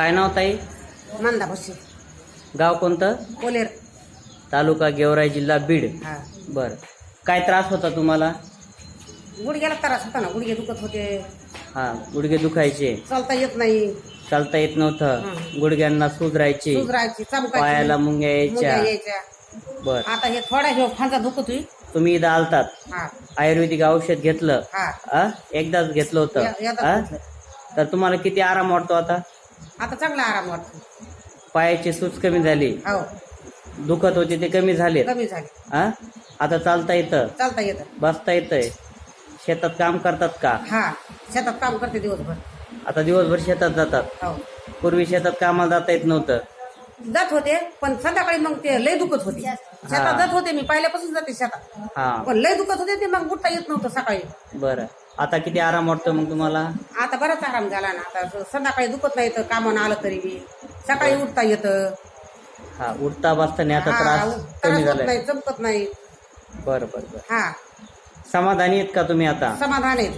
काय नाव ताई? मंदा बशी गाव कोणतं? कोलेर. तालुका गेवराई जिल्हा बीड. हा. बर. काय त्रास होता तुम्हाला? गुडघ्याला त्रास होता ना. गुडघे दुखत होते. हा गुडघे दुखायचे. चालता येत नाही. चालता येत नव्हतं. हं. गुडघ्यांना सूज राहायची पायाला मुंग्या मुंग्या यायच्या. यायच्या बर. आता हे थोडा हे फांजा दुखतोय. तुम्ही इथं आलतात. हा. आयुर्वेदिक औषध घेतलं. हा. आ? एकदाच घेतलं होतं. या- एकदाच आ? घेतलं. तर तुम्हाला किती आराम वाटतो आता? आता चांगला आराम वाटतो. पायाची सूज कमी झाली. हो. दुखत होते ते कमी झाले कमी झाले. आ? आता चालता येतं. चालता येतं. बसता येतंय. शेतात काम करतात का? हा. शेतात काम करते दिवसभर. आता दिवसभर शेतात जातात. हो. पूर्वी शेतात कामाला जाता येत नव्हतं. जात होते पण संध्याकाळी मग ते लय दुखत होते. शेतात जात होते मी पहिल्यापासून जाते शेतात. हा. पण लय दुखत होते ते मग उठता येत नव्हतं सकाळी. बरं. आता किती आराम वाटतो मग तुम्हाला? आता बराच आराम झाला ना. आता संध्याकाळी दुखत नाही तर कामानं आलं तरी बी. सकाळी उठता येतं. हा उठता बसता आता हा, त्रास त्रास कमी होत झालाय. नाही चमकत नाही. बरं बरं बरं. हा. समाधानी आहेत का तुम्ही आता? समाधान आहे